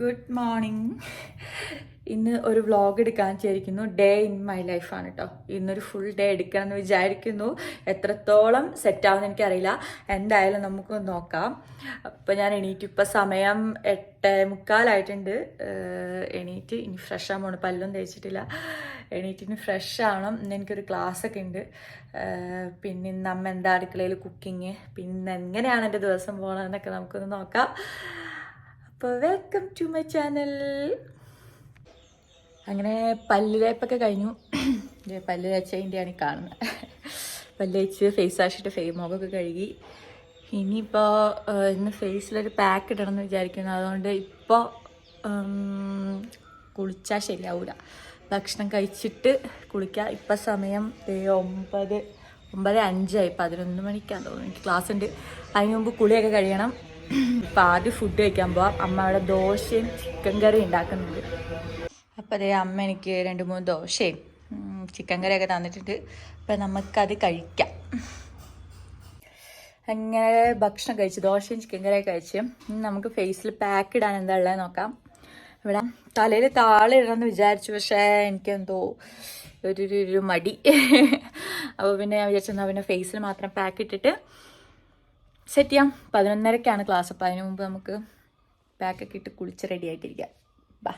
Good morning ഇന്ന് ഒരു vlog എടുക്കാൻ വിചാരിക്കുന്നു. ഡേ ഇൻ മൈ ലൈഫാണ് കേട്ടോ ഇന്നൊരു ഫുൾ ഡേ എടുക്കണം എന്ന് വിചാരിക്കുന്നു. എത്രത്തോളം സെറ്റ് ആവുമെന്ന് എനിക്കറിയില്ല. എന്തായാലും നമുക്ക് നോക്കാം. അപ്പോൾ ഞാൻ എണീറ്റ് ഇപ്പോൾ സമയം എട്ട് മുക്കാലായിട്ടുണ്ട് എണീറ്റ്. ഇനി ഫ്രഷ് ആവണം പല്ലും തേച്ചിട്ടില്ല. എണീറ്റ് ഇനി ഫ്രഷ് ആവണം. ഇന്ന് എനിക്കൊരു ഒക്കെ ഉണ്ട് പിന്നെ ഇന്ന് അമ്മ എന്താ അടുക്കളയിൽ കുക്കിങ് പിന്നെ എങ്ങനെയാണ് എന്റെ ദിവസം പോകണമെന്നൊക്കെ നമുക്കൊന്ന് നോക്കാം. അപ്പോൾ വെൽക്കം ടു മൈ ചാനൽ അങ്ങനെ പല്ല് തേപ്പൊക്കെ കഴിഞ്ഞു. പല്ലു തേച്ചതിന്റെയാണ് ഈ കാണുന്നത് പല്ല് തേച്ച് ഫേസ് വാഷിട്ട് ഫേ മുഖമൊക്കെ കഴുകി. ഇനിയിപ്പോൾ ഇന്ന് ഫേസിലൊരു പാക്ക് ഇടണം എന്ന് വിചാരിക്കുന്നു. അതുകൊണ്ട് ഇപ്പോൾ കുളിച്ചാൽ ശരിയാവില്ല ഭക്ഷണം കഴിച്ചിട്ട് കുളിക്കുക ഇപ്പം സമയം ഒമ്പത് ഒമ്പത് അഞ്ചായി. പതിനൊന്ന് മണിക്കാന്ന് തോന്നുന്നു. എനിക്ക് ക്ലാസ് ഉണ്ട്. അതിന് മുമ്പ് കുളിയൊക്കെ കഴിയണം. ഇപ്പം ആദ്യം ഫുഡ് കഴിക്കാൻ പോവാം. അമ്മ അവിടെ ദോശയും ചിക്കൻ കറി ഉണ്ടാക്കുന്നുണ്ട്. അപ്പോൾ അതേ അമ്മ എനിക്ക് രണ്ട് മൂന്ന് ദോശയും ചിക്കൻ കറിയൊക്കെ തന്നിട്ടുണ്ട്. അപ്പം നമുക്കത് കഴിക്കാം. അങ്ങനെ ഭക്ഷണം കഴിച്ചു ദോശയും ചിക്കൻ കറിയൊക്കെ കഴിച്ച് നമുക്ക് ഫേസിൽ പാക്ക് ഇടാൻ എന്താ ഉള്ളത് നോക്കാം. ഇവിടെ തലയിൽ താളിടണമെന്ന് വിചാരിച്ചു പക്ഷേ എനിക്കെന്തോ ഒരു ഒരു- ഒരു മടി. അപ്പോൾ പിന്നെ ഞാൻ വിചാരിച്ചു എന്നാൽ പിന്നെ ഫേസിൽ മാത്രം പാക്ക് ഇട്ടിട്ട് സെറ്റ് ചെയ്യാം. പതിനൊന്നരക്കാണ് ക്ലാസ് അപ്പോൾ അതിന് മുമ്പ് നമുക്ക് പാക്കൊക്കെ ഇട്ട് കുളിച്ച് റെഡി ആയിട്ടിരിക്കാം. ബാ.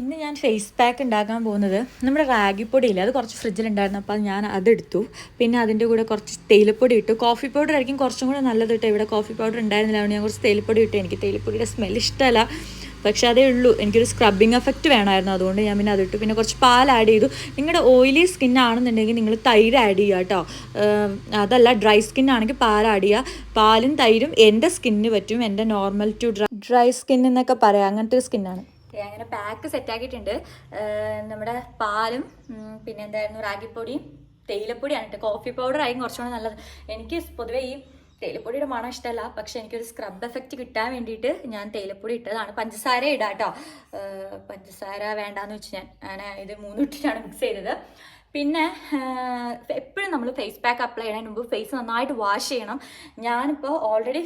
ഇന്ന് ഞാൻ ഫേസ് പാക്ക് ഉണ്ടാക്കാൻ പോകുന്നത് നമ്മുടെ റാഗിപ്പൊടി ഇല്ല അത് കുറച്ച് ഫ്രിഡ്ജിലുണ്ടായിരുന്നു അപ്പോൾ ഞാൻ അതെടുത്തു. പിന്നെ അതിന്റെ കൂടെ കുറച്ച് തേയിലപ്പൊടി ഇട്ടു. കോഫി പൗഡർ ആയിരിക്കും കുറച്ചും കൂടെ നല്ലത് കേട്ടോ. ഇവിടെ കോഫി പൗഡർ ഉണ്ടായിരുന്നില്ല. അതുകൊണ്ട് ഞാൻ കുറച്ച് തേയിലപ്പൊടി ഇട്ടു. എനിക്ക് തേയിലപ്പൊടിയുടെ സ്മെൽ ഇഷ്ടമല്ല. പക്ഷേ അതേ ഉള്ളൂ. എനിക്കൊരു സ്ക്രബിങ് എഫക്റ്റ് വേണമായിരുന്നു. അതുകൊണ്ട് ഞാൻ പിന്നെ അതിട്ടു പിന്നെ കുറച്ച് പാൽ ആഡ് ചെയ്തു. നിങ്ങളുടെ ഓയിലി സ്കിൻ ആണെന്നുണ്ടെങ്കിൽ നിങ്ങൾ തൈര് ആഡ് ചെയ്യുക കേട്ടോ. അതല്ല ഡ്രൈ സ്കിൻ ആണെങ്കിൽ പാൽ ആഡ് ചെയ്യുക. പാലും തൈരും എന്റെ സ്കിന്നിന് പറ്റും. എന്റെ normal to dry dry skin എന്നൊക്കെ പറയാം. അങ്ങനത്തെ ഒരു സ്കിന്നാണ് അങ്ങനെ പാക്ക് സെറ്റാക്കിയിട്ടുണ്ട് നമ്മുടെ പാലും പിന്നെ എന്തായിരുന്നു? റാഗിപ്പൊടിയും തേയിലപ്പൊടിയാണ് കേട്ടോ. കോഫി പൗഡർ ആയി കുറച്ചുകൂടെ നല്ലത്. എനിക്ക് പൊതുവേ ഈ തേയിലപ്പൊടിയുടെ മണം ഇഷ്ടമല്ല പക്ഷെ എനിക്കൊരു സ്ക്രബ് എഫക്റ്റ് കിട്ടാൻ വേണ്ടിയിട്ട് ഞാൻ തേയിലപ്പൊടി ഇട്ടതാണ്. പഞ്ചസാര ഇടാം കേട്ടോ പഞ്ചസാര വേണ്ടാന്ന് വെച്ച് ഞാൻ ഞാൻ ഇത് മൂന്ന് ഇട്ടിട്ടാണ് മിക്സ് ചെയ്തത്. പിന്നെ എപ്പോഴും നമ്മൾ ഫേസ് പാക്ക് അപ്ലൈ ചെയ്യുന്നതിന് മുമ്പ് ഫേസ് നന്നായിട്ട് വാഷ് ചെയ്യണം. ഞാനിപ്പോൾ ഓൾറെഡി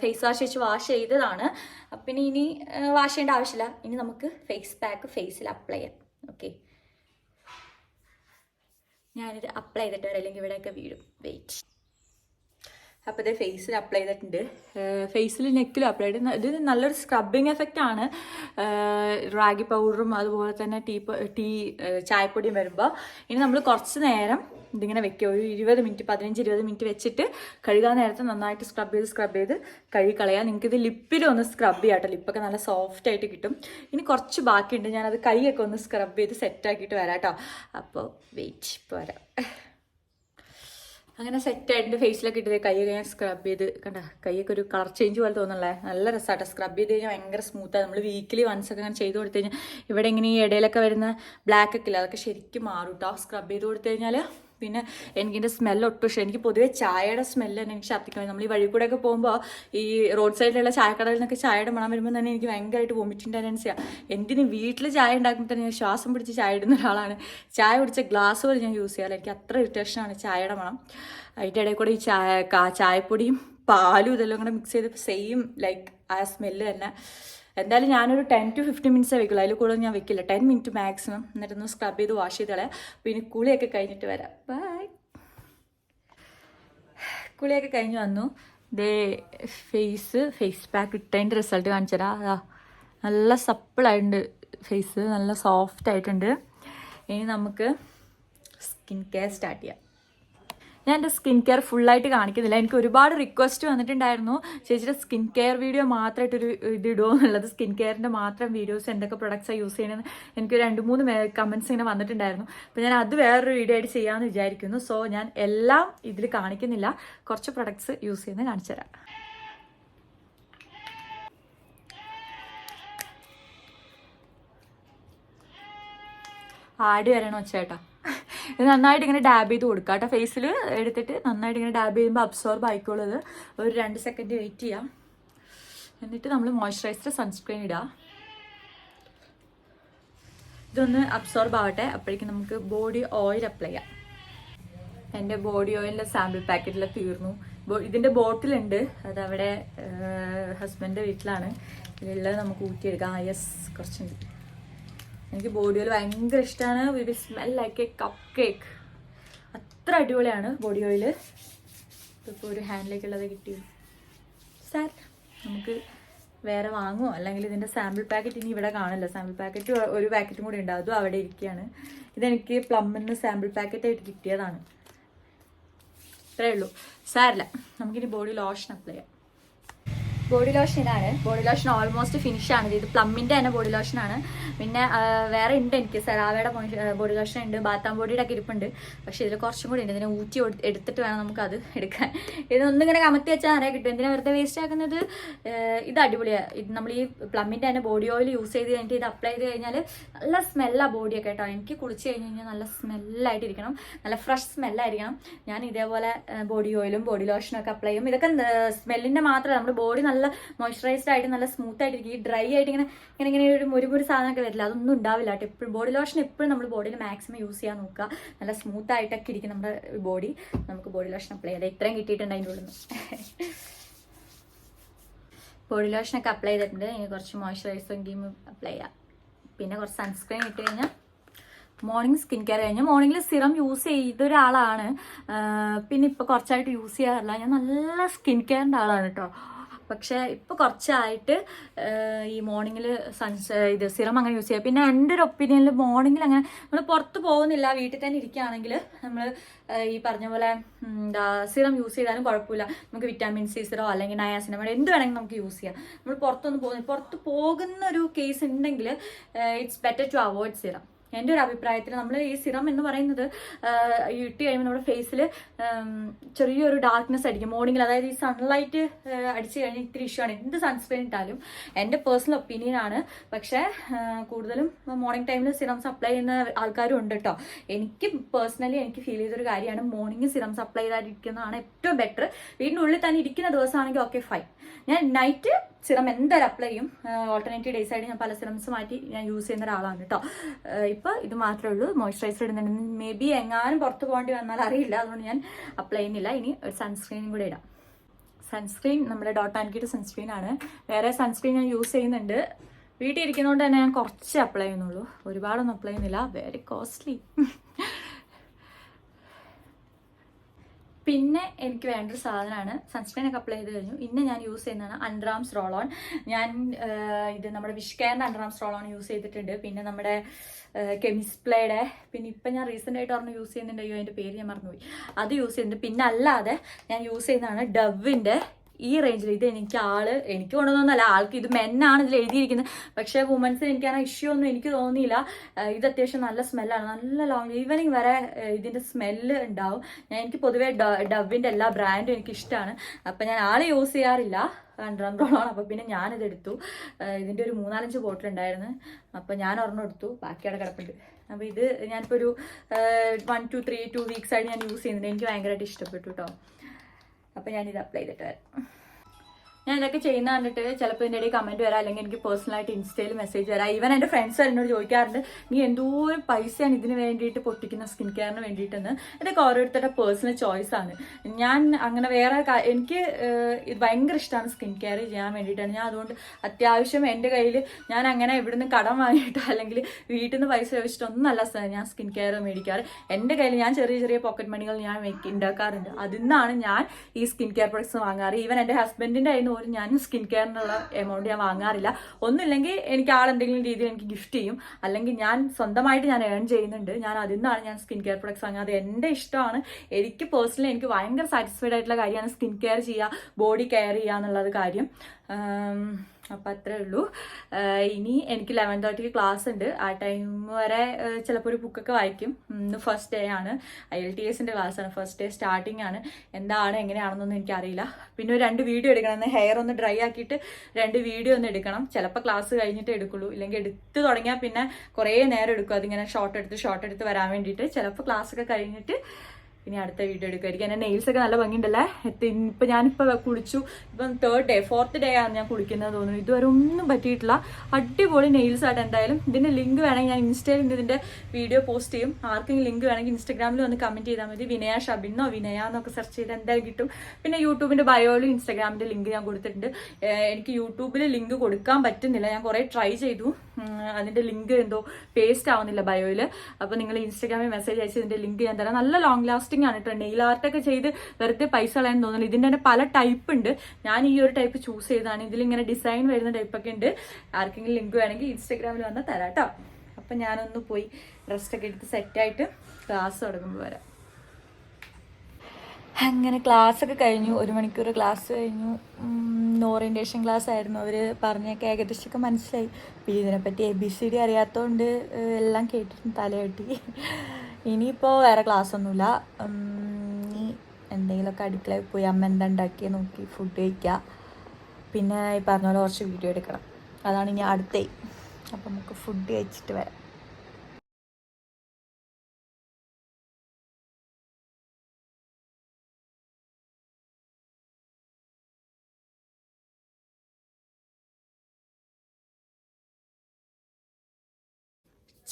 ഫേസ് വാഷ് വെച്ച് വാഷ് ചെയ്തതാണ്. പിന്നെ ഇനി വാഷ് ചെയ്യേണ്ട ആവശ്യമില്ല. ഇനി നമുക്ക് ഫേസ് പാക്ക് ഫേസിൽ അപ്ലൈ ചെയ്യാം. ഓക്കെ ഞാനിത് അപ്ലൈ ചെയ്തിട്ട് വരാം അല്ലെങ്കിൽ ഇവിടെയൊക്കെ വീഴും. വെയിറ്റ് അപ്പോൾ ഇത് ഫേസിൽ അപ്ലൈ ചെയ്തിട്ടുണ്ട്. ഫേസിൽ നെക്കിലും അപ്ലൈ ചെയ്ത് ഇത് നല്ലൊരു സ്ക്രബിങ് എഫക്റ്റ് ആണ്. റാഗി പൗഡറും അതുപോലെ തന്നെ ടീ ടീ ചായപ്പൊടിയും വരുമ്പോൾ ഇനി നമ്മൾ കുറച്ച് നേരം ഇതിങ്ങനെ വെക്കുക. ഒരു ഇരുപത് മിനിറ്റ് പതിനഞ്ച് ഇരുപത് മിനിറ്റ് വെച്ചിട്ട് കഴുകാൻ നേരത്തെ നന്നായിട്ട് സ്ക്രബ് ചെയ്ത് സ്ക്രബ് ചെയ്ത് കഴുകി ഇത് ലിപ്പിലും ഒന്ന് സ്ക്രബ് ചെയ്യാട്ടോ ലിപ്പൊക്കെ നല്ല സോഫ്റ്റ് ആയിട്ട് കിട്ടും. ഇനി കുറച്ച് ബാക്കിയുണ്ട്. ഞാനത് കൈയൊക്കെ ഒന്ന് സ്ക്രബ് ചെയ്ത് സെറ്റ് ആക്കിയിട്ട് വരാം കേട്ടോ അപ്പോൾ വെയിറ്റ് ഇപ്പോൾ വരാം അങ്ങനെ സെറ്റ് ആയിട്ട് ഫേസിലൊക്കെ ഇട്ടത് കൈയൊക്കെ ഞാൻ സ്ക്രബ് ചെയ്ത് കണ്ട കൈയൊക്കെ ഒരു കളർ ചേഞ്ച് പോലെ തോന്നുന്നല്ലേ? നല്ല രസമാട്ടോ സ്ക്രബ് ചെയ്ത് കഴിഞ്ഞാൽ ഭയങ്കര സ്മൂത്താണ് നമ്മൾ വീക്കിലി വൺസ് ഒക്കെ അങ്ങനെ ചെയ്ത് കൊടുത്തു കഴിഞ്ഞാൽ ഇവിടെ ഇങ്ങനെ ഈ ഇടയിലൊക്കെ വരുന്ന ബ്ലാക്ക് ഒക്കെ ഇല്ല അതൊക്കെ ശരിക്കും മാറും കേട്ടോ സ്ക്രബ് ചെയ്ത് കൊടുത്തു കഴിഞ്ഞാൽ പിന്നെ എനിക്കിന്റെ സ്മെല്ല് ഒട്ടും ഇഷ്ടം എനിക്ക് പൊതുവേ ചായയുടെ സ്മെല്ല് തന്നെ എനിക്ക് ഛർദ്ദിക്കാൻ നമ്മൾ ഈ വഴി കൂടെ ഒക്കെ പോകുമ്പോൾ ഈ റോഡ് സൈഡിലുള്ള ചായക്കടയിൽ നിന്നൊക്കെ ചായയുടെ മണം വരുമ്പോൾ തന്നെ എനിക്ക് ഭയങ്കരമായിട്ട് വോമിറ്റിംഗ് ടെൻഡൻസിയാണ് എന്തിന് വീട്ടിൽ ചായ ഉണ്ടാക്കുമ്പോൾ തന്നെ ഞാൻ ശ്വാസം പിടിച്ച് ചായ ഇടുന്ന ഒരാളാണ്. ചായ കുടിച്ച ഗ്ലാസ് പോലും ഞാൻ യൂസ് ചെയ്യാറില്ല. എനിക്ക് അത്ര ഇറിറ്റേഷനാണ് ചായയുടെ മണം. അതിന്റെ ഇടയിൽ കൂടെ ഈ ചായ ചായപ്പൊടിയും പാലും ഇതെല്ലാം കൂടെ മിക്സ് ചെയ്ത് സെയിം ലൈക്ക് ആ സ്മെല്ല് തന്നെ. എന്തായാലും ഞാനൊരു ടെൻ ടു ഫിഫ്റ്റീൻ മിനിറ്റ്സേ വെക്കുള്ളൂ. അതിൽ കൂടുതൽ ഞാൻ വെക്കില്ല. ടെൻ മിനിറ്റ് മാക്സിമം എന്നിട്ടൊന്ന് സ്ക്രബ് ചെയ്ത് വാഷ് ചെയ്ത് കളയാം പിന്നെ കുളിയൊക്കെ കഴിഞ്ഞിട്ട് വരാം. ബൈ കുളിയൊക്കെ കഴിഞ്ഞ് വന്നു. ദേ ഫേസ് ഫേസ് പാക്ക് ഇട്ടതിന്റെ റിസൾട്ട് കാണിച്ചു തരാം അതാ നല്ല സപ്പിളായിട്ടുണ്ട് ഫേസ് നല്ല സോഫ്റ്റ് ആയിട്ടുണ്ട്. ഇനി നമുക്ക് സ്കിൻ കെയർ സ്റ്റാർട്ട് ചെയ്യാം. ഞാൻ എന്റെ സ്കിൻ കെയർ ഫുള്ളായിട്ട് കാണിക്കുന്നില്ല. എനിക്ക് ഒരുപാട് റിക്വസ്റ്റ് വന്നിട്ടുണ്ടായിരുന്നു. ചേച്ചിയുടെ സ്കിൻ കെയർ വീഡിയോ മാത്രമായിട്ടൊരു ഇത് ഇടുമോ എന്നുള്ളത്. സ്കിൻ കെയറിന്റെ മാത്രം വീഡിയോസ് എന്തൊക്കെ പ്രൊഡക്ട്സാണ് യൂസ് ചെയ്യണമെന്ന് എനിക്ക് രണ്ട് മൂന്ന് കമൻസ് ഇങ്ങനെ വന്നിട്ടുണ്ടായിരുന്നു. അപ്പോൾ ഞാൻ അത് വേറൊരു വീഡിയോ ആയിട്ട് ചെയ്യാമെന്ന് വിചാരിക്കുന്നു. സോ ഞാൻ എല്ലാം ഇതിൽ കാണിക്കുന്നില്ല. കുറച്ച് പ്രൊഡക്ട്സ് യൂസ് ചെയ്യുന്നത് കാണിച്ചു തരാം. ആടി വരണോ ചേട്ടാ ഇത് നന്നായിട്ട് ഇങ്ങനെ ഡാബ് ചെയ്ത് കൊടുക്കുക കേട്ടോ. ഫേസിൽ എടുത്തിട്ട് നന്നായിട്ട് ഇങ്ങനെ ഡാബ് ചെയ്യുമ്പോൾ അബ്സോർബ് ആയിക്കോളത് ഒരു രണ്ട് സെക്കൻഡ് വെയിറ്റ് ചെയ്യാം. എന്നിട്ട് നമ്മൾ മോയ്സ്ചറൈസർ സൺസ്ക്രീൻ ഇടുക ഇതൊന്ന് അബ്സോർബ് ആവട്ടെ. അപ്പോഴേക്കും നമുക്ക് ബോഡി ഓയിൽ അപ്ലൈ ചെയ്യാം. എന്റെ ബോഡി ഓയിലിന്റെ സാമ്പിൾ പാക്കറ്റിൽ തീർന്നു. ഇതിന്റെ ബോട്ടിലുണ്ട് അതവിടെ ഹസ്ബൻഡിന്റെ വീട്ടിലാണ്. ഇതിലുള്ളത് നമുക്ക് ഊറ്റിയെടുക്കാം. ആ യെസ് കുറച്ചുണ്ട് എനിക്ക് ബോഡി ഓയിൽ ഭയങ്കര ഇഷ്ടമാണ് we will smell like a cupcake അത്ര അടിപൊളിയാണ് ബോഡി ഓയിൽ ഇപ്പോൾ ഒരു ഹാൻഡിലേക്കുള്ളത് കിട്ടി. സാർ നമുക്ക് വേറെ വാങ്ങുമോ അല്ലെങ്കിൽ ഇതിന്റെ സാമ്പിൾ പാക്കറ്റ് ഇനി ഇവിടെ കാണില്ല സാമ്പിൾ പാക്കറ്റ് ഒരു പാക്കറ്റും കൂടി ഉണ്ട്. അതും അവിടെ ഇരിക്കുകയാണ്. ഇതെനിക്ക് പ്ലമ്മിന് സാമ്പിൾ പാക്കറ്റായിട്ട് കിട്ടിയതാണ്. ഇത്രയേ ഉള്ളൂ. സാരില്ല നമുക്കിനി ബോഡി ലോഷൻ അപ്ലൈ ചെയ്യാം. ബോഡി ലോഷൻ ഇതാണ് ബോഡി ലോഷൻ ഓൾമോസ്റ്റ് ഫിനിഷ് ആണ്. ഇത് പ്ലമ്മിന്റെ തന്നെ ബോഡി ലോഷൻ ആണ്. പിന്നെ വേറെ ഉണ്ട് എനിക്ക്. സെറാവയുടെ ബോഡി ലോഷൻ ഉണ്ട്. ബാത്താം ബോഡിയുടെ ഒക്കെ ഇരിപ്പുണ്ട്. പക്ഷെ ഇതിൽ കുറച്ചും കൂടി ഉണ്ട്. ഇതിനെ ഊറ്റി എടുത്തിട്ട് വേണം നമുക്ക് അത് എടുക്കാൻ. ഇതൊന്നും ഇങ്ങനെ കമത്തി വെച്ചാൽ നിറയെ കിട്ടും ഇതിനെ വെറുതെ വേസ്റ്റ് ആക്കുന്നത്? ഇത് അടിപൊളിയാണ് ഇത് നമ്മൾ ഈ പ്ലമ്മിന്റെ തന്നെ ബോഡി ഓയിൽ യൂസ് ചെയ്ത് കഴിഞ്ഞിട്ട് ഇത് അപ്ലൈ ചെയ്ത് കഴിഞ്ഞാൽ നല്ല സ്മെല്ലാണ് ബോഡിയൊക്കെ കേട്ടോ. എനിക്ക് കുളിച്ച് കഴിഞ്ഞ് കഴിഞ്ഞാൽ നല്ല സ്മെല്ലായിട്ടിരിക്കണം നല്ല ഫ്രഷ് സ്മെല്ലായിരിക്കണം ഞാൻ ഇതേപോലെ ബോഡി ഓയിലും ബോഡി ലോഷനും ഒക്കെ അപ്ലൈ ചെയ്യും. ഇതൊക്കെ സ്മെല്ലിന്റെ മാത്രമല്ല നമ്മുടെ ബോഡി നല്ല മോയ്സ്ചറൈസ്ഡ് ആയിട്ട് നല്ല സ്മൂത്ത് ആയിട്ടിരിക്കും. ഈ ഡ്രൈ ആയിട്ട് ഇങ്ങനെ ഇങ്ങനെ ഇങ്ങനെ ഒരു മുരുമുരു സാധനമൊക്കെ വരില്ല. അതൊന്നും ഉണ്ടാവില്ല കേട്ടോ. എപ്പോഴും ബോഡി ലോഷൻ എപ്പോഴും നമ്മൾ ബോഡിയിൽ മാക്സിമം യൂസ് ചെയ്യാൻ നോക്കുക. നല്ല സ്മൂത്ത് ആയിട്ടൊക്കെ ഇരിക്കും നമ്മുടെ ബോഡി നമുക്ക് ബോഡി ലോഷൻ അപ്ലൈ ചെയ്യാം. ഇത്രയും കിട്ടിയിട്ടുണ്ട് അതിന്റെ ഉള്ളിൽ നിന്ന്. ബോഡി ലോഷനൊക്കെ അപ്ലൈ ചെയ്തിട്ടുണ്ട്. ഇനി കുറച്ച് മോയ്സ്ചറൈസും ഗീം അപ്ലൈ ചെയ്യാം. പിന്നെ കുറച്ച് സൺസ്ക്രീൻ ഇട്ട് കഴിഞ്ഞാൽ മോർണിംഗ് സ്കിൻ കെയർ കഴിഞ്ഞ്. മോർണിംഗിൽ സിറം യൂസ് ചെയ്ത ഒരാളാണ്. പിന്നെ ഇപ്പോൾ കുറച്ചായിട്ട് യൂസ് ചെയ്യാറില്ല. ഞാൻ നല്ല സ്കിൻ കെയറിന്റെ ആളാണ് കേട്ടോ. പക്ഷേ ഇപ്പോൾ കുറച്ചായിട്ട് ഈ മോർണിംഗിൽ സൺസ് ഇത് സിറം അങ്ങനെ യൂസ് ചെയ്യുക പിന്നെ എന്റെ ഒരു ഒപ്പീനിയനിൽ മോർണിംഗിൽ അങ്ങനെ നമ്മൾ പുറത്ത് പോകുന്നില്ല വീട്ടിൽ തന്നെ ഇരിക്കുകയാണെങ്കിൽ നമ്മൾ ഈ പറഞ്ഞ പോലെ എന്താ സിറം യൂസ് ചെയ്താലും കുഴപ്പമില്ല. നമുക്ക് വിറ്റാമിൻ സി സിറോ അല്ലെങ്കിൽ നയാസിനമൈഡ് എന്ത് വേണമെങ്കിലും നമുക്ക് യൂസ് ചെയ്യാം. നമ്മൾ പുറത്തൊന്നും പോകുന്നില്ല പുറത്ത് പോകുന്ന ഒരു കേസ് ഉണ്ടെങ്കിൽ it's better to avoid serum എന്റെ ഒരു അഭിപ്രായത്തിൽ നമ്മൾ ഈ സിറം എന്ന് പറയുന്നത് ഇട്ട് കഴിയുമ്പോൾ നമ്മുടെ ഫേസിൽ ചെറിയൊരു ഡാർക്ക്നെസ് അടിക്കും മോർണിംഗിൽ അതായത് ഈ സൺലൈറ്റ് അടിച്ച് കഴിഞ്ഞാൽ ഇത്തിരി ഇഷ്യൂ ആണ്. എന്ത് സൺസ്ക്രീൻ ഇട്ടാലും എന്റെ പേഴ്സണൽ ഒപ്പീനിയൻ ആണ്. പക്ഷേ കൂടുതലും മോർണിംഗ് ടൈമിൽ സിറം സപ്ലൈ ചെയ്യുന്ന ആൾക്കാരും ഉണ്ട് കേട്ടോ എനിക്ക് പേഴ്സണലി എനിക്ക് ഫീൽ ചെയ്തൊരു കാര്യമാണ് മോർണിംഗ് സിറംസ് അപ്ലൈ ചെയ്തായിരിക്കുന്നതാണ് ഏറ്റവും ബെറ്റർ വീടിന്റെ ഉള്ളിൽ തന്നെ ഇരിക്കുന്ന ദിവസമാണെങ്കിൽ ഓക്കെ ഫൈൻ ഞാൻ നൈറ്റ് സിറം എന്തായാലും അപ്ലൈ ചെയ്യും. ഓൾട്ടർനേറ്റീവ് ഡേയ്സ് ആയിട്ട് ഞാൻ പല സിറംസ് മാറ്റി ഞാൻ യൂസ് ചെയ്യുന്ന ഒരാളാണ് കേട്ടോ. ഇപ്പോൾ ഇത് മാത്രമേ ഉള്ളൂ. മോയ്സ്ചറൈസർ ഇടുന്നുണ്ട്. മേ ബി എങ്ങാനും പുറത്ത് പോകേണ്ടി വന്നാൽ അറിയില്ല. അതുകൊണ്ട് ഞാൻ അപ്ലൈ ചെയ്യുന്നില്ല. ഇനി ഒരു സൺസ്ക്രീനും കൂടെ ഇടാം. സൺസ്ക്രീൻ നമ്മുടെ ഡോട്ട് ആൻഡ് സൺസ്ക്രീൻ ആണ്. വേറെ സൺസ്ക്രീൻ ഞാൻ യൂസ് ചെയ്യുന്നുണ്ട്. വീട്ടിൽ ഇരിക്കുന്നതുകൊണ്ട് തന്നെ ഞാൻ കുറച്ച് അപ്ലൈ ചെയ്യുന്നുള്ളൂ. ഒരുപാടൊന്നും അപ്ലൈ ചെയ്യുന്നില്ല. വെരി കോസ്റ്റ്ലി പിന്നെ എനിക്ക് വേണ്ടൊരു സാധനമാണ് സൺസ്ക്രീൻ ഒക്കെ അപ്ലൈ ചെയ്ത് കഴിഞ്ഞു. ഇന്ന് ഞാൻ യൂസ് ചെയ്യുന്നതാണ് അൺഡ്രാംസ് റോൾ ഓൺ ഞാൻ ഇത് നമ്മുടെ വിഷ്കെയറിന്റെ അൺഡ്രാംസ് റോൾ ഓൺ യൂസ് ചെയ്തിട്ടുണ്ട്. പിന്നെ നമ്മുടെ കെമിസ്പ്ലേയുടെ പിന്നെ ഇപ്പം ഞാൻ റീസെന്റ് ആയിട്ട് പറഞ്ഞു യൂസ് ചെയ്യുന്നുണ്ട്. അയ്യോ അതിന്റെ പേര് ഞാൻ മറന്നുപോയി. അത് യൂസ് ചെയ്യുന്നുണ്ട്. പിന്നെ അല്ലാതെ ഞാൻ യൂസ് ചെയ്യുന്നതാണ് ഡവിന്റെ ഈ റേഞ്ചിൽ ഇത് എനിക്ക് ആൾ എനിക്ക് കൊണ്ടുവന്നല്ല ആൾക്ക് ഇത് മെന്നാണ് ഇതിൽ എഴുതിയിരിക്കുന്നത്. പക്ഷേ വുമൻസിന് എനിക്ക് ആ ഇഷ്യൂ ഒന്നും എനിക്ക് തോന്നിയില്ല. ഇത് അത്യാവശ്യം നല്ല സ്മെല്ലാണ് നല്ല ലോങ് ഈവനിങ് വരെ ഇതിന്റെ സ്മെല്ല് ഉണ്ടാവും. ഞാൻ എനിക്ക് പൊതുവേ ഡവിന്റെ എല്ലാ ബ്രാൻഡും എനിക്ക് ഇഷ്ടമാണ് അപ്പം ഞാൻ ആൾ യൂസ് ചെയ്യാറില്ല. കണ്ടോളാണ് അപ്പം പിന്നെ ഞാനിത് എടുത്തു. ഇതിന്റെ ഒരു മൂന്നാലഞ്ച് ബോട്ടിൽ ഉണ്ടായിരുന്നു. അപ്പം ഞാൻ ഒരെണ്ണം എടുത്തു. ബാക്കി അവിടെ കിടപ്പുണ്ട്. അപ്പോൾ ഇത് ഞാനിപ്പോൾ ഒരു one two three two weeks ആയിട്ട് ഞാൻ യൂസ് ചെയ്യുന്നുണ്ട്. എനിക്ക് ഭയങ്കരമായിട്ട് ഇഷ്ടപ്പെട്ടു കേട്ടോ അപ്പോൾ ഞാനിത് അപ്ലൈ ചെയ്തിട്ട് വരാം. ഞാൻ ഇതൊക്കെ ചെയ്യുന്ന കണ്ടിട്ട് ചിലപ്പോൾ ഇതിന്റെ ഇടയിൽ കമന്റ് വരാം അല്ലെങ്കിൽ എനിക്ക് പേഴ്സണലായിട്ട് ഇൻസ്റ്റയിൽ മെസ്സേജ് വരാം. ഈവൻ എന്റെ ഫ്രണ്ട്സ് എന്നോട് ചോദിക്കാറുണ്ട് നീ എന്തോരം പൈസയാണ് ഇതിന് വേണ്ടിയിട്ട് പൊട്ടിക്കുന്ന സ്കിൻ കെയറിന് വേണ്ടിയിട്ടെന്ന്? ഇതൊക്കെ ഓരോരുത്തരുടെ പേഴ്സണൽ ചോയ്സ് ആണ്. ഞാൻ അങ്ങനെ വേറെ എനിക്ക് ഇത് ഭയങ്കര ഇഷ്ടമാണ് സ്കിൻ കെയർ ചെയ്യാൻ വേണ്ടിയിട്ടാണ്. ഞാൻ അതുകൊണ്ട് അത്യാവശ്യം എന്റെ കയ്യിൽ ഞാൻ അങ്ങനെ ഇവിടുന്ന് കടം വാങ്ങിയിട്ടോ അല്ലെങ്കിൽ വീട്ടിൽ നിന്ന് പൈസ ചോദിച്ചിട്ടൊന്നല്ല ഞാൻ സ്കിൻ കെയർ മേടിക്കാറ്. എന്റെ കയ്യിൽ ഞാൻ ചെറിയ ചെറിയ പോക്കറ്റ് മണികൾ ഞാൻ ഉണ്ടാക്കാറുണ്ട് അതിൽ നിന്നാണ് ഞാൻ ഈ സ്കിൻ കെയർ പ്രൊഡക്ട്സ് വാങ്ങാറ്. ഈവൻ എന്റെ ഹസ്ബൻഡിന്റെ കയ്യിൽ നിന്ന് പോലും ഞാൻ സ്കിൻ കെയറിനുള്ള എമൗണ്ട് ഞാൻ വാങ്ങാറില്ല. ഒന്നുമില്ലെങ്കിൽ എനിക്ക് ആൾ എന്തെങ്കിലും രീതിയിൽ എനിക്ക് ഗിഫ്റ്റ് ചെയ്യും. അല്ലെങ്കിൽ ഞാൻ സ്വന്തമായിട്ട് ഞാൻ ഏൺ ചെയ്യുന്നുണ്ട്. ഞാൻ അതിൽ നിന്നാണ് ഞാൻ സ്കിൻ കെയർ പ്രൊഡക്ട്സ് വാങ്ങുന്നത്. എന്റെ ഇഷ്ടമാണ്. എനിക്ക് പേഴ്സണലി എനിക്ക് ഭയങ്കര സാറ്റിസ്ഫൈഡ് ആയിട്ടുള്ള കാര്യമാണ് സ്കിൻ കെയർ ചെയ്യുക ബോഡി കെയർ ചെയ്യുക എന്നുള്ളത് കാര്യം. അപ്പം അത്രേ ഉള്ളൂ. ഇനി എനിക്ക് ലെവൻ തേർട്ടിക്ക് ക്ലാസ് ഉണ്ട്. ആ ടൈം വരെ ചിലപ്പോൾ ഒരു ബുക്കൊക്കെ വായിക്കും. ഇന്ന് ഫസ്റ്റ് ഡേ ആണ്. ഐ എൽ ടി എസിന്റെ ക്ലാസ്സാണ് ഫസ്റ്റ് ഡേ സ്റ്റാർട്ടിംഗ് ആണ്. എന്താണ് എങ്ങനെയാണെന്നൊന്നും എനിക്കറിയില്ല. പിന്നെ ഒരു രണ്ട് വീഡിയോ എടുക്കണം. ഒന്ന് ഹെയർ ഒന്ന് ഡ്രൈ ആക്കിയിട്ട് രണ്ട് വീഡിയോ ഒന്ന് എടുക്കണം. ചിലപ്പോൾ ക്ലാസ് കഴിഞ്ഞിട്ട് എടുക്കുള്ളൂ. ഇല്ലെങ്കിൽ എടുത്ത് തുടങ്ങിയാൽ പിന്നെ കുറേ നേരം എടുക്കും. അതിങ്ങനെ ഷോർട്ട് എടുത്ത് ഷോർട്ട് എടുത്ത് വരാൻ വേണ്ടിയിട്ട്. ചിലപ്പോൾ ക്ലാസ് ഒക്കെ കഴിഞ്ഞിട്ട് ഇനി അടുത്ത വീഡിയോ എടുക്കുമായിരിക്കും എന്റെ നെയിൽസ് ഒക്കെ നല്ല ഭംഗിയുണ്ടല്ലേ? ഇപ്പം ഞാനിപ്പോൾ കുളിച്ചു. ഇപ്പം തേർഡ് ഡേ ഫോർത്ത് ഡേ ആണ് ഞാൻ കുളിക്കുന്നത് തോന്നുന്നു. ഇതുവരെ ഒന്നും പറ്റിയിട്ടില്ല. അടിപൊളി നെയിൽസ് ആയിട്ട് എന്തായാലും. ഇതിന്റെ ലിങ്ക് വേണമെങ്കിൽ ഞാൻ ഇൻസ്റ്റയിൽ ഇതിന്റെ വീഡിയോ പോസ്റ്റ് ചെയ്യും. ആർക്കെങ്കിലും ലിങ്ക് വേണമെങ്കിൽ ഇൻസ്റ്റാഗ്രാമിൽ വന്ന് കമന്റ് ചെയ്താൽ മതി. വിനയ ഷബിന്നോ വിനയ എന്നൊക്കെ സെർച്ച് ചെയ്ത് എന്തായാലും കിട്ടും. പിന്നെ യൂട്യൂബിന്റെ ബയോയിലും ഇൻസ്റ്റാഗ്രാമിന്റെ ലിങ്ക് ഞാൻ കൊടുത്തിട്ടുണ്ട്. എനിക്ക് യൂട്യൂബിൽ ലിങ്ക് കൊടുക്കാൻ പറ്റുന്നില്ല. ഞാൻ കുറേ ട്രൈ ചെയ്തു. അതിന്റെ ലിങ്ക് എന്തോ പേസ്റ്റ് ആവുന്നില്ല ബയോയിൽ അപ്പോൾ നിങ്ങൾ ഇൻസ്റ്റാഗ്രാമിൽ മെസ്സേജ് അയച്ചതിന്റെ ലിങ്ക് ഞാൻ തരാം. നല്ല ലോങ് ലാസ്റ്റിംഗ് ആണ് കേട്ടോ നെയിൽ ആർട്ടൊക്കെ ചെയ്ത് വെറുതെ പൈസ കളയാൻ തോന്നുന്നില്ല. ഇതിന്റെ തന്നെ പല ടൈപ്പ് ഉണ്ട്. ഞാൻ ഈ ഒരു ടൈപ്പ് ചൂസ് ചെയ്തതാണ്. ഇതിലിങ്ങനെ ഡിസൈൻ വരുന്ന ടൈപ്പൊക്കെ ഉണ്ട്. ആർക്കെങ്കിലും ലിങ്ക് വേണമെങ്കിൽ ഇൻസ്റ്റാഗ്രാമിൽ വന്നാൽ തരാം കേട്ടോ അപ്പം ഞാനൊന്ന് പോയി ഡ്രസ്സൊക്കെ എടുത്ത് സെറ്റായിട്ട് ക്ലാസ് തുടങ്ങുമ്പോൾ വരാം. അങ്ങനെ ക്ലാസ് ഒക്കെ കഴിഞ്ഞു. ഒരു മണിക്കൂർ ക്ലാസ് കഴിഞ്ഞു. ഓറിയന്റേഷൻ ക്ലാസ് ആയിരുന്നു. അവർ പറഞ്ഞൊക്കെ ഏകദേശമൊക്കെ മനസ്സിലായി. പിന്നെ ഇതിനെപ്പറ്റി എ ബി സി ഡി അറിയാത്തതുകൊണ്ട് എല്ലാം കേട്ടിട്ട് തലകെട്ടി ഇനിയിപ്പോൾ വേറെ ക്ലാസ് ഒന്നുമില്ല. ഉം, ഇനി എന്തെങ്കിലുമൊക്കെ അടുക്കളയിൽ പോയി അമ്മ എന്താ ഉണ്ടാക്കിയ നോക്കി ഫുഡ് കഴിക്കുക പിന്നെ ഈ പറഞ്ഞ പോലെ കുറച്ച് വീഡിയോ എടുക്കണം. അതാണ് ഇനി അടുത്തേ. അപ്പം നമുക്ക് ഫുഡ് കഴിച്ചിട്ട് വരാം.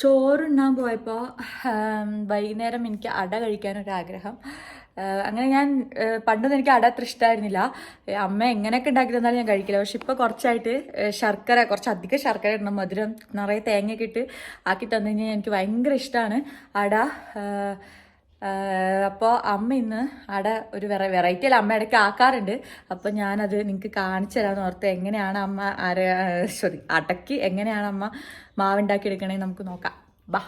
ചോറുണ്ണാൻ പോയപ്പോൾ വൈകുന്നേരം എനിക്ക് അട കഴിക്കാനൊരാഗ്രഹം. അങ്ങനെ ഞാൻ പണ്ടൊന്നും എനിക്ക് അട അത്ര ഇഷ്ടമായിരുന്നില്ല അമ്മ എങ്ങനെയൊക്കെ ഉണ്ടാക്കി തന്നാലും ഞാൻ കഴിക്കില്ല. പക്ഷെ ഇപ്പോൾ കുറച്ചായിട്ട് ശർക്കര കുറച്ച് അധികം ശർക്കര ഇടണം. മധുരം നിറയെ തേങ്ങയൊക്കെ ഇട്ട് ആക്കി തന്നു കഴിഞ്ഞാൽ എനിക്ക് ഭയങ്കര ഇഷ്ടമാണ് അട അപ്പോൾ അമ്മ ഇന്ന് അവിടെ ഒരു വെറൈ വെറൈറ്റി അല്ല അമ്മ ഇടയ്ക്ക് ആക്കാറുണ്ട്. അപ്പോൾ ഞാനത് നിങ്ങൾക്ക് കാണിച്ചു തരാമെന്ന് ഓർത്ത് എങ്ങനെയാണ് അമ്മ അര സോറി അടക്കി എങ്ങനെയാണ് അമ്മ മാവുണ്ടാക്കി എടുക്കണേ നമുക്ക് നോക്കാം. ബാ.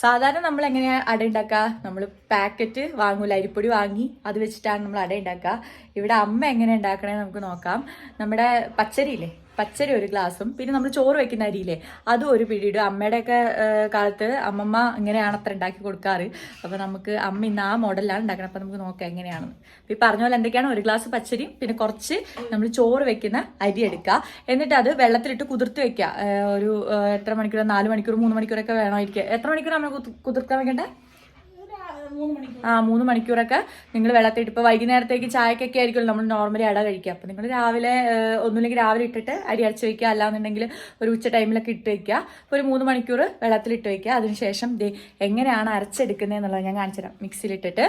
സാധാരണ നമ്മൾ എങ്ങനെയാണ് അട ഉണ്ടാക്കുക നമ്മൾ പാക്കറ്റ് വാങ്ങൂല അരിപ്പൊടി വാങ്ങി അത് വെച്ചിട്ടാണ് നമ്മൾ അട ഉണ്ടാക്കുക ഇവിടെ അമ്മ എങ്ങനെ ഉണ്ടാക്കണേ നമുക്ക് നോക്കാം. നമ്മുടെ പച്ചരിയില്ലേ? പച്ചരി ഒരു ഗ്ലാസും പിന്നെ നമ്മൾ ചോറ് വെക്കുന്ന അരിയില്ലേ അതും ഒരു പിടിയിടും അമ്മയുടെയൊക്കെ കാലത്ത് അമ്മമ്മ ഇങ്ങനെയാണ് അത്ര ഉണ്ടാക്കി കൊടുക്കാറ്. അപ്പോൾ നമുക്ക് അമ്മ ഇന്ന് ആ മോഡലാണ് ഉണ്ടാക്കണം അപ്പോൾ നമുക്ക് നോക്കാം എങ്ങനെയാണെന്ന് അപ്പോൾ ഈ പറഞ്ഞ പോലെ എന്തൊക്കെയാണ്? ഒരു ഗ്ലാസ് പച്ചരിയും പിന്നെ കുറച്ച് നമ്മൾ ചോറ് വെക്കുന്ന അരി എടുക്കുക. എന്നിട്ട് അത് വെള്ളത്തിലിട്ട് കുതിർത്ത് വെക്കുക. ഒരു എത്ര മണിക്കൂർ നാല് മണിക്കൂർ മൂന്ന് മണിക്കൂറൊക്കെ വേണമായിരിക്കും. എത്ര മണിക്കൂർ നമ്മൾ കുതിർക്കാൻ വെക്കണ്ടേ? ആ മൂന്ന് മണിക്കൂറൊക്കെ നിങ്ങൾ വെള്ളത്തിട്ട് ഇപ്പോൾ വൈകുന്നേരത്തേക്ക് ചായക്കൊക്കെ ആയിരിക്കും നമ്മൾ നോർമലി അട കഴിക്കുക. അപ്പോൾ നിങ്ങൾ രാവിലെ ഒന്നുമില്ലെങ്കിൽ രാവിലെ ഇട്ടിട്ട് അരി അരച്ച് വെക്കുക. അല്ലാന്നുണ്ടെങ്കിൽ ഒരു ഉച്ച ടൈമിലൊക്കെ ഇട്ട് വെക്കുക. അപ്പോൾ ഒരു മൂന്ന് മണിക്കൂർ വെള്ളത്തിൽ ഇട്ട് വെക്കുക. അതിനുശേഷം എങ്ങനെയാണ് അരച്ചെടുക്കുന്നത് എന്നുള്ളത് ഞാൻ കാണിച്ചുതരാം മിക്സിയിലിട്ടിട്ട്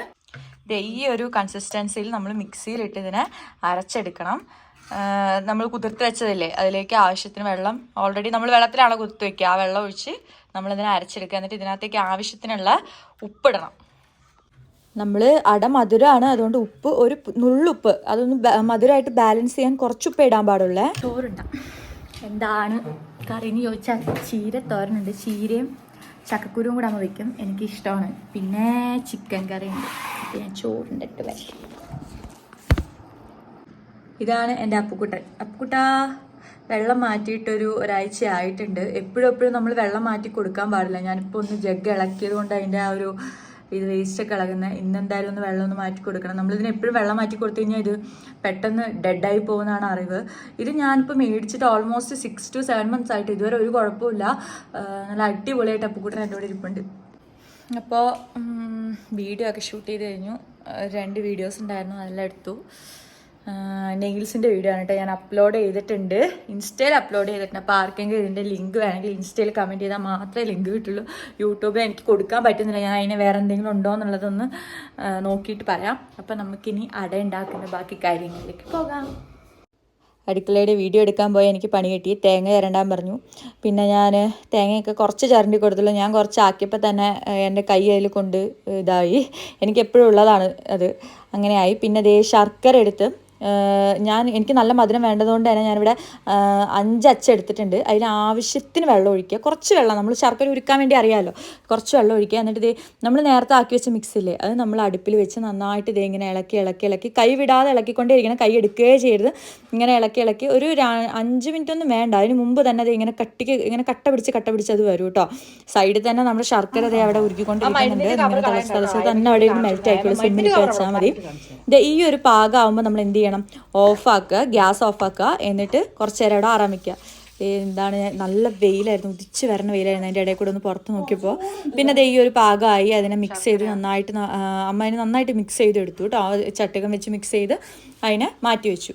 ഈ ഒരു കൺസിസ്റ്റൻസിയിൽ നമ്മൾ മിക്സിയിലിട്ട് ഇതിനെ അരച്ചെടുക്കണം. നമ്മൾ കുതിർത്ത് വെച്ചതല്ലേ? അതിലേക്ക് ആവശ്യത്തിന് വെള്ളം ഓൾറെഡി നമ്മൾ വെള്ളത്തിലാണ് കുതിർത്ത് വെക്കുക? ആ വെള്ളം ഒഴിച്ച് നമ്മളിതിനെ അരച്ചെടുക്കുക. എന്നിട്ട് ഇതിനകത്തേക്ക് ആവശ്യത്തിനുള്ള ഉപ്പിടണം. നമ്മൾ അട മധുരമാണ് അതുകൊണ്ട് ഉപ്പ് ഒരു നുള്ളുപ്പ്. അതൊന്ന് മധുരമായിട്ട് ബാലൻസ് ചെയ്യാൻ കുറച്ച് ഉപ്പ് ഇടാൻ പാടുള്ളേ. ചോറുണ്ടാം. എന്താണ് കറി എന്ന് ചോദിച്ചാൽ ചീര തോരനുണ്ട്. ചീരയും ചക്കക്കുരുവും കൂടെ അമ്മ വെക്കും. എനിക്ക് ഇഷ്ടമാണ് പിന്നെ ചിക്കൻ കറി ഉണ്ട്. പിന്നെ ചോറിന്റെ ഇട്ട് വരും ഇതാണ് എന്റെ അപ്പുക്കുട്ടൻ. അപ്പുക്കുട്ട വെള്ളം മാറ്റിയിട്ടൊരു ഒരാഴ്ച ആയിട്ടുണ്ട്. എപ്പോഴും എപ്പോഴും നമ്മൾ വെള്ളം മാറ്റി കൊടുക്കാൻ പാടില്ല. ഞാനിപ്പോൾ ഒന്ന് ജഗ് ഇളക്കിയത് കൊണ്ട് അതിന്റെ ആ ഒരു ഇത് വേസ്റ്റൊക്കെ ഇളകുന്നത് ഇന്ന് എന്തായാലും ഒന്ന് വെള്ളം ഒന്ന് മാറ്റി കൊടുക്കണം. നമ്മളിതിന് എപ്പോഴും വെള്ളം മാറ്റി കൊടുത്തു കഴിഞ്ഞാൽ ഇത് പെട്ടെന്ന് ഡെഡായി പോകുന്നതാണ് അറിവ്. ഇത് ഞാനിപ്പോൾ മേടിച്ചിട്ട് almost six to seven months ആയിട്ട് ഇതുവരെ ഒരു കുഴപ്പമില്ല നല്ല അടിപൊളിയായിട്ട് അപ്പുക്കുട്ടൻ എന്റെ കൂടെ ഇരിപ്പുണ്ട്. അപ്പോൾ വീഡിയോ ഒക്കെ ഷൂട്ട് ചെയ്ത് കഴിഞ്ഞു. രണ്ട് വീഡിയോസ് ഉണ്ടായിരുന്നു അതെല്ലാം എടുത്തു. നെയിൽസിന്റെ വീഡിയോ ആണ് കേട്ടോ ഞാൻ അപ്ലോഡ് ചെയ്തിട്ടുണ്ട്. ഇൻസ്റ്റയിൽ അപ്ലോഡ് ചെയ്തിട്ടുണ്ട്. അപ്പോൾ ആർക്കെങ്കിലും ഇതിന്റെ ലിങ്ക് വേണമെങ്കിൽ ഇൻസ്റ്റയിൽ കമന്റ് ചെയ്താൽ മാത്രമേ ലിങ്ക് കിട്ടുള്ളൂ. യൂട്യൂബിൽ എനിക്ക് കൊടുക്കാൻ പറ്റുന്നില്ല. ഞാൻ അതിന് വേറെ എന്തെങ്കിലും ഉണ്ടോ എന്നുള്ളതൊന്ന് നോക്കിയിട്ട് പറയാം. അപ്പോൾ നമുക്കിനി അട ഉണ്ടാക്കുന്ന ബാക്കി കാര്യങ്ങളിലേക്ക് പോകാം. അടുക്കളയുടെ വീഡിയോ എടുക്കാൻ പോയി. എനിക്ക് പണി കിട്ടി. തേങ്ങ ചിരണ്ടാൻ പറഞ്ഞു. പിന്നെ ഞാൻ തേങ്ങയൊക്കെ കുറച്ച് ചരണ്ടി കൊടുത്തുള്ളൂ. ഞാൻ കുറച്ച് ആക്കിയപ്പോൾ തന്നെ എന്റെ കൈ അതിൽ കൊണ്ട് ഇതായി. എനിക്ക് എപ്പോഴും ഉള്ളതാണ് അത്. അങ്ങനെയായി പിന്നെ ദേ ശർക്കര എടുത്ത് ഞാൻ എനിക്ക് നല്ല മധുരം വേണ്ടതുകൊണ്ട് തന്നെ ഞാനിവിടെ അഞ്ച് അച്ച എടുത്തിട്ടുണ്ട്. അതിൽ ആവശ്യത്തിന് വെള്ളം ഒഴിക്കുക. കുറച്ച് വെള്ളം നമ്മൾ ശർക്കര ഉരുക്കാൻ വേണ്ടി അറിയാമല്ലോ കുറച്ച് വെള്ളം ഒഴിക്കുക. എന്നിട്ട് ഇത് നമ്മൾ നേരത്തെ ആക്കി വെച്ച മിക്സില്ലേ അത് നമ്മൾ അടുപ്പിൽ വെച്ച് നന്നായിട്ട് ഇത് ഇങ്ങനെ ഇളക്കി ഇളക്കി ഇളക്കി കൈ വിടാതെ ഇളക്കിക്കൊണ്ടേ ഇരിക്കണം കൈ എടുക്കുകയേ ചെയ്യരുത്. ഇങ്ങനെ ഇളക്കി ഇളക്കി ഒരു അഞ്ച് മിനിറ്റ് ഒന്നും വേണ്ട. അതിന് മുമ്പ് തന്നെ അത് ഇങ്ങനെ കട്ടിക്ക് ഇങ്ങനെ കട്ട പിടിച്ച് കട്ട പിടിച്ച് അത് വരും കേട്ടോ. സൈഡിൽ തന്നെ നമ്മുടെ ശർക്കര ദേ അവിടെ ഉരുക്കിക്കൊണ്ടിരിക്കുന്നുണ്ട്. തന്നെ അവിടെ മെൽറ്റ് ആയിക്കോളും സിമ്മിലിട്ട് വെച്ചാൽ മതി. ഈ ഒരു പാകമാകുമ്പോൾ നമ്മൾ എന്ത് ചെയ്യണം? ഓഫാക്കുക ഗ്യാസ് ഓഫാക്കുക എന്നിട്ട് കുറച്ച് നേരം ഇവിടെ ആറാമിക്കുക എന്താണ് നല്ല വെയിലായിരുന്നു ഉദിച്ച് വരണ വെയിലായിരുന്നു. അതിന്റെ ഇടയിൽ കൂടെ ഒന്ന് പുറത്ത് നോക്കിയപ്പോൾ പിന്നെ ദേ ഈ ഒരു പാകമായി അതിനെ മിക്സ് ചെയ്ത് നന്നായിട്ട് അമ്മ അതിനെ നന്നായിട്ട് മിക്സ് ചെയ്ത് എടുത്തു കേട്ടോ ആ ചട്ടകം വെച്ച് മിക്സ് ചെയ്ത് അതിനെ മാറ്റി വെച്ചു.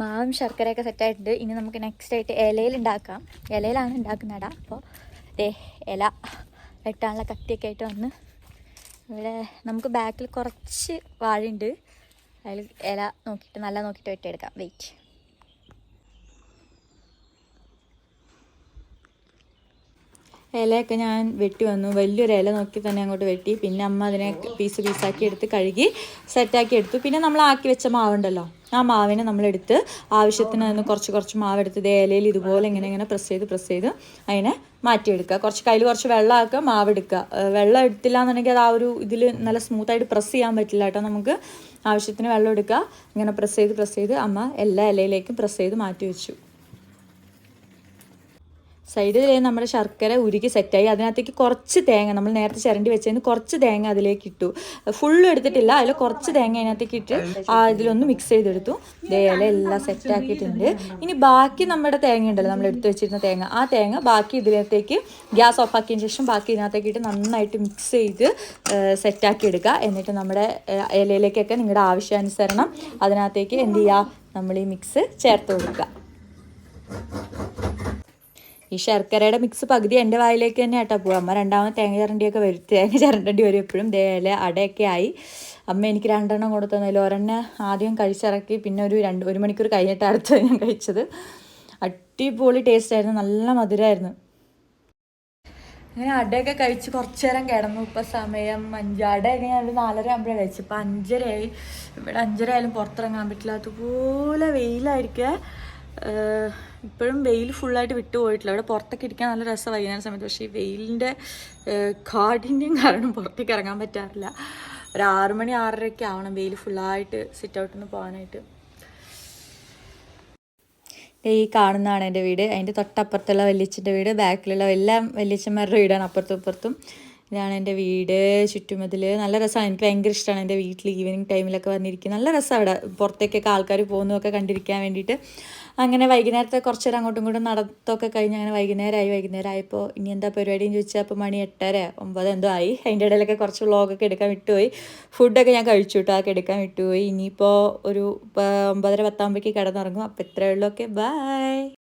മാവും ശർക്കരയൊക്കെ സെറ്റായിട്ടുണ്ട് ഇനി നമുക്ക് നെക്സ്റ്റ് ആയിട്ട് ഇലയിൽ ഉണ്ടാക്കാം. ഇലയിലാണ് ഉണ്ടാക്കുന്നടാ. അപ്പോൾ ദേ ഇല വെട്ടാനുള്ള കത്തിയൊക്കെ ആയിട്ട് വന്ന് ഇവിടെ നമുക്ക് ബാക്കിൽ കുറച്ച് വാഴയുണ്ട്. അതിൽ ഇല നോക്കിയിട്ട് നല്ല നോക്കിയിട്ട് വെട്ടിയെടുക്കാം. വെയിറ്റ് ഇലയൊക്കെ ഞാൻ വെട്ടി വന്നു. വലിയൊരു ഇല നോക്കി തന്നെ അങ്ങോട്ട് വെട്ടി. പിന്നെ അമ്മ അതിനെ പീസ് പീസാക്കി എടുത്ത് കഴുകി സെറ്റാക്കി എടുത്തു. പിന്നെ നമ്മൾ ആക്കി വെച്ച മാവുണ്ടല്ലോ. ആ മാവിനെ നമ്മളെടുത്ത് ആവശ്യത്തിന് അതിന് കുറച്ച് കുറച്ച് മാവെടുത്ത് എടുത്ത് ഇലയിൽ ഇതുപോലെ ഇങ്ങനെ ഇങ്ങനെ പ്രസ് ചെയ്ത് പ്രസ് ചെയ്ത് അതിനെ മാറ്റിയെടുക്കുക. കുറച്ച് കയ്യിൽ കുറച്ച് വെള്ളം ആക്കുക മാവ് എടുക്കുക. വെള്ളം എടുത്തില്ല എന്നുണ്ടെങ്കിൽ അത് ആ ഒരു ഇതിൽ നല്ല സ്മൂത്തായിട്ട് പ്രസ് ചെയ്യാൻ പറ്റില്ല കേട്ടോ നമുക്ക്. ആവശ്യത്തിന് വെള്ളം എടുക്കുക. ഇങ്ങനെ പ്രസ് ചെയ്ത് പ്രസ് ചെയ്ത് അമ്മ എല്ലാ ഇലയിലേക്കും പ്രസ് ചെയ്ത് മാറ്റി വെച്ചു. സൈഡിൽ നമ്മുടെ ശർക്കര ഉരുക്കി സെറ്റായി. അതിനകത്തേക്ക് കുറച്ച് തേങ്ങ നമ്മൾ നേരത്തെ ചിരണ്ടി വെച്ചതിന് കുറച്ച് തേങ്ങ അതിലേക്ക് ഇട്ടു. ഫുള്ളും എടുത്തിട്ടില്ല അതിൽ കുറച്ച് തേങ്ങ അതിനകത്തേക്ക് ഇട്ട് ആ ഇതിലൊന്ന് മിക്സ് ചെയ്തെടുത്തു. ഇല എല്ലാം സെറ്റാക്കിയിട്ടുണ്ട് ഇനി ബാക്കി നമ്മുടെ തേങ്ങ ഉണ്ടല്ലോ നമ്മൾ എടുത്തു വെച്ചിരുന്ന തേങ്ങ. ആ തേങ്ങ ബാക്കി ഇതിനകത്തേക്ക് ഗ്യാസ് ഓഫ് ആക്കിയതിന് ശേഷം ബാക്കി ഇതിനകത്തേക്ക് ഇട്ട് നന്നായിട്ട് മിക്സ് ചെയ്ത് സെറ്റാക്കി എടുക്കുക. എന്നിട്ട് നമ്മുടെ ഇലയിലേക്കൊക്കെ നിങ്ങളുടെ ആവശ്യാനുസരണം അതിനകത്തേക്ക് എന്ത് ചെയ്യുക? നമ്മൾ ഈ മിക്സ് ചേർത്ത് കൊടുക്കുക. ഈ ശർക്കരയുടെ മിക്സ് പകുതി എന്റെ വായിലേക്ക് തന്നെ ആട്ടാ പോവുക അമ്മ രണ്ടാമത് തേങ്ങ ചിരണ്ടിയൊക്കെ വരും. തേങ്ങ ചിരണ്ടേണ്ടി വരും എപ്പോഴും. ദേല അടയൊക്കെ ആയി. അമ്മ എനിക്ക് രണ്ടെണ്ണം കൊടുത്തു തന്നതിൽ ഒരെണ്ണം ആദ്യം കഴിച്ചിറക്കി പിന്നെ ഒരു രണ്ട് ഒരു മണിക്കൂർ കഴിഞ്ഞിട്ട് അടുത്ത് ഞാൻ കഴിച്ചത്. അടിപൊളി ടേസ്റ്റ് ആയിരുന്നു. നല്ല മധുരമായിരുന്നു അങ്ങനെ അടയൊക്കെ കഴിച്ച് കുറച്ച് നേരം കിടന്നു. ഇപ്പം സമയം അഞ്ച് അടയൊക്കെ ഞാൻ ഒരു നാലര ആകുമ്പോഴേ കഴിച്ചു. ഇപ്പം അഞ്ചരയായി. ഇവിടെ അഞ്ചര ആയാലും പുറത്തിറങ്ങാൻ പറ്റില്ല അതുപോലെ വെയിലായിരിക്കുക ഇപ്പോഴും വെയിൽ ഫുള്ളായിട്ട് വിട്ടുപോയിട്ടില്ല അവിടെ പുറത്തൊക്കെ ഇരിക്കാൻ നല്ല രസം വൈകുന്നേരം സമയത്ത്. പക്ഷേ ഈ വെയിലിന്റെ കാഠിന്യം കാരണം പുറത്തേക്ക് ഇറങ്ങാൻ പറ്റാറില്ല. ഒരു ആറു മണി ആറരയൊക്കെ ആവണം വെയിൽ ഫുള്ളായിട്ട് സിറ്റ് ഔട്ടിൽ നിന്ന് പോകാനായിട്ട്. ഈ കാണുന്നതാണ് എന്റെ വീട്. അതിന്റെ തൊട്ടപ്പുറത്തുള്ള വല്യച്ഛന്റെ വീട്. ബാക്കിലുള്ള എല്ലാം വല്യച്ഛന്മാരുടെ വീടാണ്. അപ്പുറത്തും ഇപ്പുറത്തും. ഇതാണ് എന്റെ വീട് ചുറ്റുമതിൽ നല്ല രസമാണ് എനിക്ക് ഭയങ്കര ഇഷ്ടമാണ് എന്റെ വീട്ടിൽ ഈവനിങ് ടൈമിലൊക്കെ വന്നിരിക്കും നല്ല രസമാണ് അവിടെ. പുറത്തേക്കൊക്കെ ആൾക്കാർ പോകുന്നതൊക്കെ കണ്ടിരിക്കാൻ വേണ്ടിയിട്ട്. അങ്ങനെ വൈകുന്നേരത്തെ കുറച്ച് നേരം അങ്ങോട്ടും ഇങ്ങോട്ടും നടത്തൊക്കെ കഴിഞ്ഞ് അങ്ങനെ വൈകുന്നേരമായി വൈകുന്നേരം ആയപ്പോൾ ഇനി എന്താ പരിപാടി എന്ന് ചോദിച്ചാൽ അപ്പോൾ മണി എട്ടര ഒമ്പത് എന്തോ ആയി. അതിന്റെ ഇടയിലൊക്കെ കുറച്ച് വ്ളോഗൊക്കെ എടുക്കാൻ വിട്ടുപോയി. ഫുഡൊക്കെ ഞാൻ കഴിച്ചു കേട്ടോ അതൊക്കെ എടുക്കാൻ വിട്ടുപോയി. ഇനിയിപ്പോൾ ഒരു ഒമ്പതര പത്താകുമ്പോഴേക്ക് കിടന്നുറങ്ങും. അപ്പോൾ ഇത്രയേ ഉള്ളൂ. Okay bye